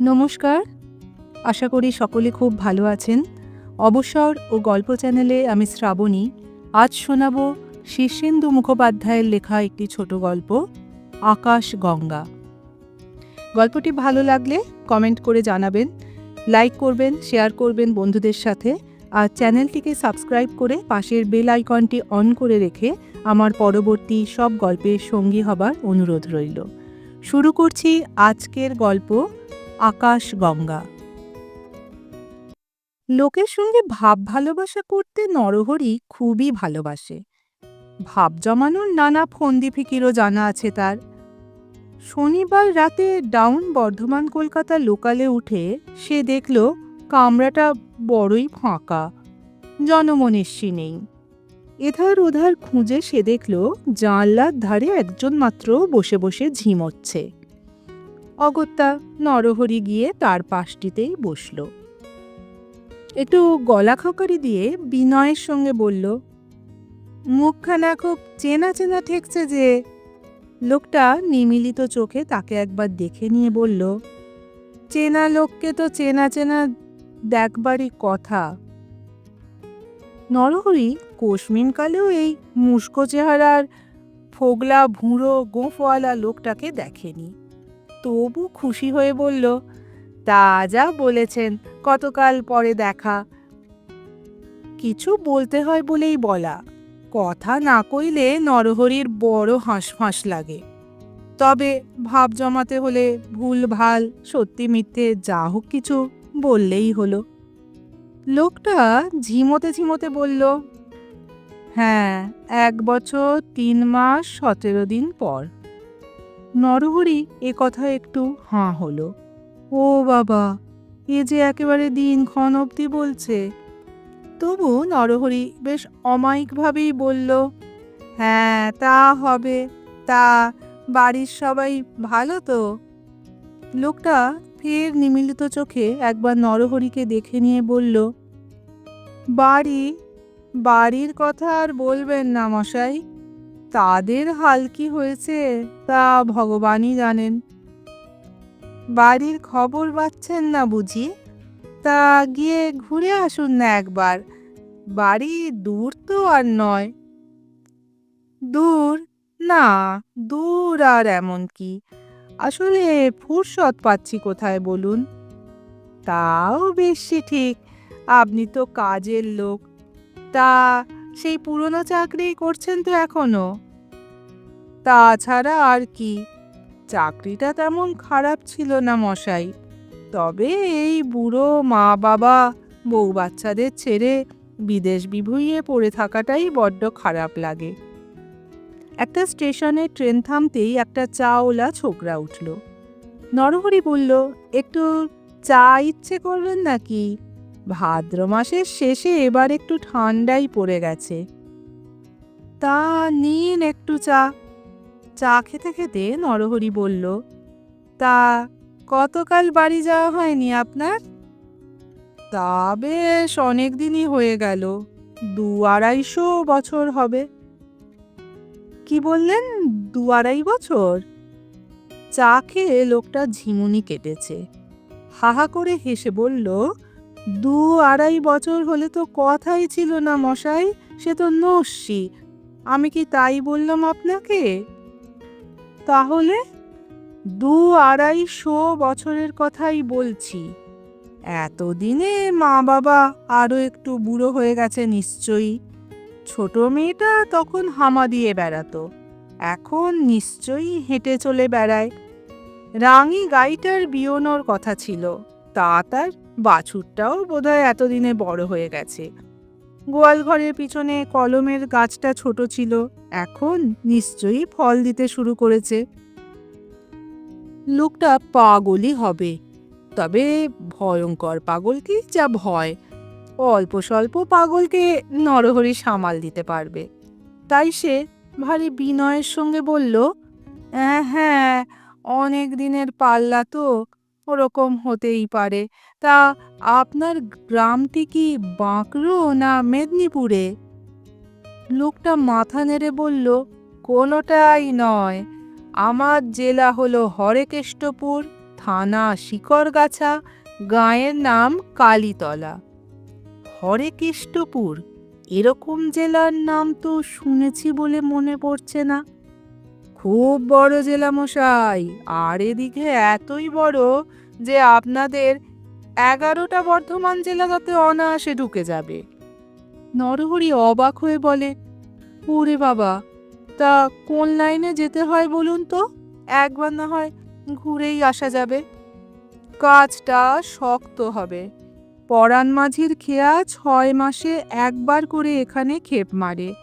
নমস্কার। আশা করি সকলে খুব ভালো আছেন। অবসর ও গল্প চ্যানেলে আমি শ্রাবণী। আজ শোনাব শীর্ষেন্দু মুখোপাধ্যায়ের লেখা একটি ছোট গল্প, আকাশ গঙ্গা। গল্পটি ভালো লাগলে কমেন্ট করে জানাবেন, লাইক করবেন, শেয়ার করবেন বন্ধুদের সাথে, আর চ্যানেলটিকে সাবস্ক্রাইব করে পাশের বেল আইকনটি অন করে রেখে আমার পরবর্তী সব গল্পের সঙ্গী হবার অনুরোধ রইল। শুরু করছি আজকের গল্প আকাশ গঙ্গা। লোকের সঙ্গে ভাব ভালোবাসা করতে নরহরি খুবই ভালোবাসে। ভাব জমানোর নানা ফন্দি ফিকিরও জানা আছে তার। শনিবার রাতে ডাউন বর্ধমান কলকাতা লোকালে উঠে সে দেখল কামরাটা বড়ই ফাঁকা, জনমনস্বী নেই। এধার ওধার খুঁজে সে দেখল জানলার ধারে একজন মাত্র বসে বসে ঝিমোচ্ছে। অগত্যা নরহরি গিয়ে তার পাশটিতেই বসল। একটু গলা খকারি দিয়ে বিনয়ের সঙ্গে বলল, মুখখানা খুব চেনা চেনা ঠেকছে যে? লোকটা নিমিলিত চোখে তাকে একবার দেখে নিয়ে বলল, চেনা লোককে তো চেনা চেনা দেখবারই কথা। নরহরি কোশমিনকালেও এই মুস্কো চেহারার ফোগলা, ভুঁড়ো, গোঁফওয়ালা লোকটাকে দেখেনি। তবু খুশি হয়ে বলল, তা যা বলেছেন, কতকাল পরে দেখা। কিছু বলতে হয় বলেই বলা। কথা না কইলে নরহরির বড় হাঁসফাঁস লাগে। তবে ভাব জমাতে হলে ভুল ভালো, সত্যি মিথ্যে যা হোক কিছু বললেই হলো। লোকটা ঝিমোতে ঝিমোতে বলল হ্যাঁ এক বছর তিন মাস সতেরো দিন পর। নরহরি এ কথা একটু হাঁ হলো। ও বাবা, এ যে একেবারে দিনক্ষণ অবধি বলছে। তবু নরহরি বেশ অমায়িকভাবেই বলল হ্যাঁ তা হবে, তা বাড়ির সবাই ভালো তো? লোকটা ফের নিমিলিত চোখে একবার নরহরিকে দেখে নিয়ে বলল, বাড়ি, বাড়ির কথা আর বলবেন না মশাই। তাদের হাল কি হয়েছে তা ভগবানই জানেন। বাড়ির খবর পাচ্ছেন না বুঝি? তা গিয়ে ঘুরে আসুন না একবার। বাড়ি দূর তো আর নয়। দূর? না, দূর আর এমন কি? আসলে ফুরসত পাচ্ছি কোথায় বলুন? তাও বেশি ঠিক। আপনি তো কাজের লোক। তা সেই পুরনো চাকরি করছেন তো এখনও। তাছাড়া আর কি, চাকরিটা তেমন খারাপ ছিল না মশাই। তবে এই বুড়ো মা বাবা বউ বাচ্চাদের ছেড়ে বিদেশ বিভুঁইয়ে পড়ে থাকাটাই বড্ড খারাপ লাগে। একটা স্টেশনে ট্রেন থামতেই একটা চাওলা ছোকরা উঠল। নরহরি বলল, একটু চা ইচ্ছে করবেন নাকি? ভাদ্র মাসের শেষে এবার একটু ঠান্ডাই পড়ে গেছে। তা নিন একটু চা। চা খেতে খেতে নরহরি বলল, তা কতকাল বাড়ি যাওয়া হয়নি আপনার? তা বেশ অনেক দিনই হয়ে গেল, দু আড়াইশো বছর হবে। কি বললেন? দু আড়াই বছর? চা খেয়ে লোকটা ঝিমুনি কেটেছে। হাহা করে হেসে বলল দু আড়াই বছর হলে তো কথাই ছিল না, মশাই। সে তো নস্যি। আমি কি তাই বললাম আপনাকে? তাহলে দু আড়াইশো বছরের কথাই বলছি। এতদিনে মা বাবা আরও একটু বুড়ো হয়ে গেছে নিশ্চয়ই। ছোট মেয়েটা তখন হামা দিয়ে বেড়াতো। এখন নিশ্চয়ই হেঁটে চলে বেড়ায়। রাঙি গাইটার বিয়োনোর কথা ছিল। তা তার বাছুরটাও বোধহয় এতদিনে বড় হয়ে গেছে। গোয়াল ঘরের পিছনে কলমের গাছটা ছোট ছিল এখন নিশ্চয়ই ফল দিতে শুরু করেছে। লোকটা পাগলই হবে তবে ভয়ঙ্কর পাগল কি যা ভয়? অল্প স্বল্প পাগলকে নরহরি সামাল দিতে পারবে। তাই সে ভারী বিনয়ের সঙ্গে বলল "অ্যাঁ, হ্যাঁ অনেক দিনের পাল্লা তো ওরকম হতেই পারে। তা আপনার গ্রামটি কি বাঁকড়ো না মেদিনীপুরে? লোকটা মাথা নেড়ে বলল, কোনোটাই নয়। আমার জেলা হলো হরেকেষ্টপুর থানা শিকরগাছা গাঁয়ের নাম কালীতলা। হরেকেষ্টপুর, এরকম জেলার নাম তো শুনেছি বলে মনে পড়ছে না। খুব বড় জেলা মশাই আর এদিকে এতই বড় যে আপনাদের এগারোটা বর্ধমান জেলা তাতে অনায়াসে ঢুকে যাবে। নরহরি অবাক হয়ে বলে, ওরে বাবা, তা কোন লাইনে যেতে হয় বলুন তো? একবার না হয় ঘুরেই আসা যাবে। কাজটা শক্ত হবে। পরাণ মাঝির খেয়া ছয় মাসে একবার করে এখানে ক্ষেপ মারে।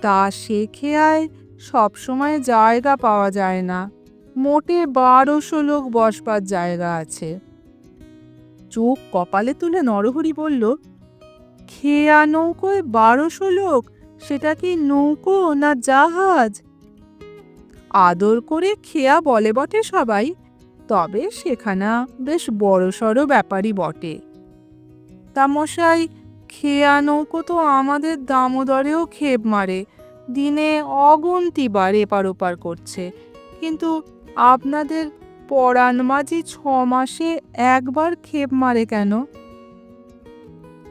তা সে খেয়ায় সবসময় জায়গা পাওয়া যায় না। মোটে বারোশো লোক বসবার জায়গা আছে। চোখ কপালে তুলে নরহরি বলল, খেয়া নৌকোয় বারোশো লোক? সেটা কি নৌকো না জাহাজ? আদর করে খেয়া বলে বটে সবাই, তবে সেখানা বেশ বড়সড় ব্যাপারই বটে। তা মশাই, খেয়া নৌকো তো আমাদের দামোদরেও খেপ মারে। দিনে অগুন্তি বার এপার ওপার করছে। কিন্তু আপনাদের পরাণ মাঝি ছ মাসে একবার খেপ মারে কেন?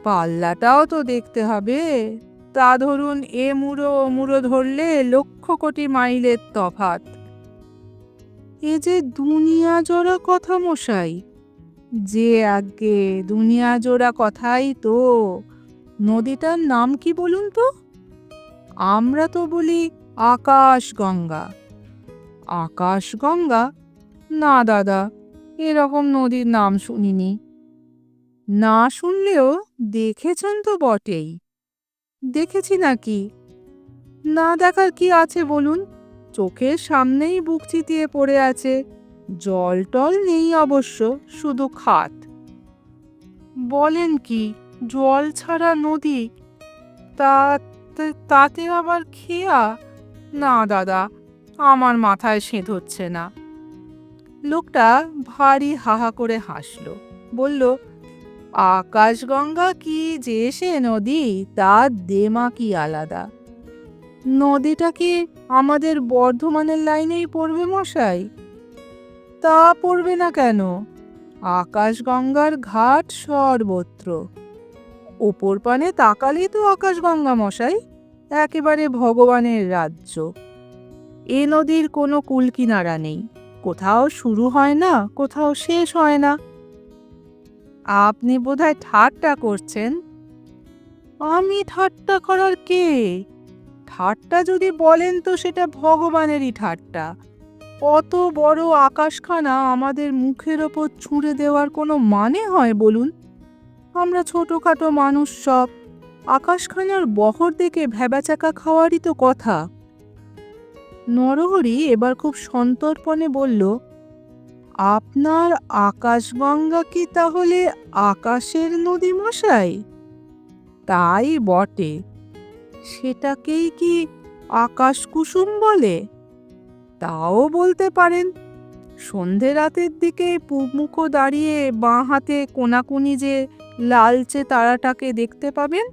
পাল্লাটাও তো দেখতে হবে। তা ধরুন এ মুড়ো ও মুড়ো ধরলে লক্ষ কোটি মাইলের তফাত এ যে দুনিয়া জোড়া কথা মশাই, যে আগে দুনিয়া জোড়া কথাই তো। নদীটার নাম কি বলুন তো? আমরা তো বলি আকাশ গঙ্গা আকাশ গঙ্গা না, দাদা, এরকম নদীর নাম শুনিনি। না শুনলেও দেখেছেন তো বটেই। দেখেছি নাকি? না দেখার কি আছে বলুন? চোখের সামনেই বুক চিতিয়ে পড়ে আছে। জল টল নেই অবশ্য, শুধু খাত। বলেন কি, জল ছাড়া নদী? তা তা- তাতে আবার খেয়া? না, দাদা, আমার মাথায় সেঁত হচ্ছে না। লোকটা ভারী হাহা করে হাসল। বলল, আকাশগঙ্গা কি যে সে নদী তার দেমা কি আলাদা? নদীটা কি আমাদের বর্ধমানের লাইনেই পড়বে মশাই? তা পড়বে না কেন? আকাশগঙ্গার ঘাট সর্বত্র। ওপর পানে তাকালেই তো আকাশগঙ্গা মশাই, একেবারে ভগবানের রাজ্য। এ নদীর কোনো কুল কিনারা নেই, কোথাও শুরু হয় না, কোথাও শেষ হয় না। আপনি বোধহয় ঠাট্টা করছেন। আমি ঠাট্টা করার কে? ঠাট্টা যদি বলেন তো সেটা ভগবানেরই ঠাট্টা। অত বড় আকাশখানা আমাদের মুখের ওপর ছুঁড়ে দেওয়ার কোনো মানে হয় বলুন? আমরা ছোটখাটো মানুষ সব। আকাশখানার বহর দেখে ভেবাচাকা খাওয়ারই তো কথা। নরহরি এবার খুব সন্তর্পণে বলল, আপনার আকাশগঙ্গা কি তাহলে আকাশের নদী মশাই তাই বটে। সেটাকেই কি আকাশ কুসুম বলে? তাও বলতে পারেন। সন্ধে রাতের দিকে পুবমুখ দাঁড়িয়ে বাঁ হাতে কোনাকুনি যে লালচে তারাটাকে দেখতে পাবেন?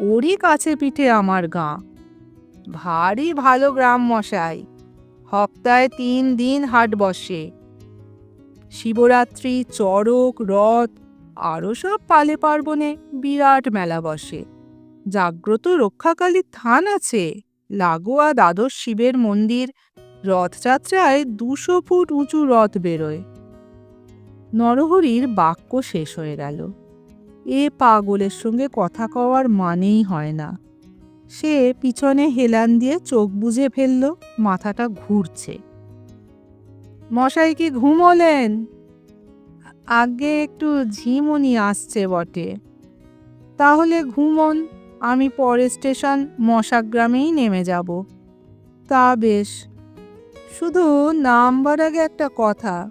ওরই কাছে পিঠে আমার গাঁ। ভারী ভালো গ্রাম মশাই। সপ্তাহে তিন দিন হাট বসে। শিবরাত্রি, চড়ক, রথ আরও সব পালে পার্বণে বিরাট মেলা বসে। জাগ্রত রক্ষাকালীর থান আছে। লাগোয়া দ্বাদশ শিবের মন্দির। রথযাত্রায় দুশো ফুট উঁচু রথ বেরোয়। নরহরির বাক্য শেষ হয়ে গেল। এ পাগলের সঙ্গে কথা কওয়ার মানেই হয় না। সে পিছনে হেলান দিয়ে চোখ বুজে ফেলল, মাথাটা ঘুরছে। মশাই কি ঘুমোলেন? আগে একটু ঝিমুনি আসছে বটে। তাহলে ঘুমন, আমি পরের স্টেশন মশাগ্রামেই নেমে যাব। তা বেশ। শুধু নামবার আগে একটা কথা।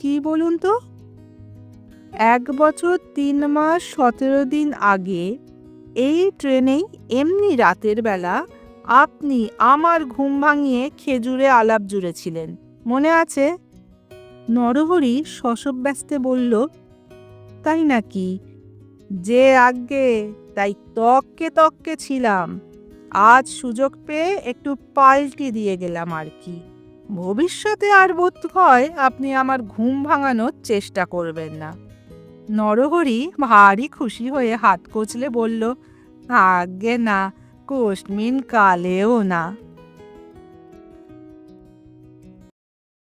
কি বলুন তো? এক বছর তিন মাস সতেরো দিন আগে এই ট্রেনেই এমনি রাতের বেলা আপনি আমার ঘুম ভাঙিয়ে খেজুরে আলাপ জুড়েছিলেন। মনে আছে? নরহরি শশব্যস্তে বলল, তাই নাকি? যে আগে তাই তককে তককে ছিলাম। আজ সুযোগ পেয়ে একটু পাল্টি দিয়ে গেলাম আর কি। ভবিষ্যতে আর বোধ হয় আপনি আমার ঘুম ভাঙানোর চেষ্টা করবেন না। নরহরি ভারী খুশি হয়ে হাত কচলে বলল আগে না কোশমিন কালেও না।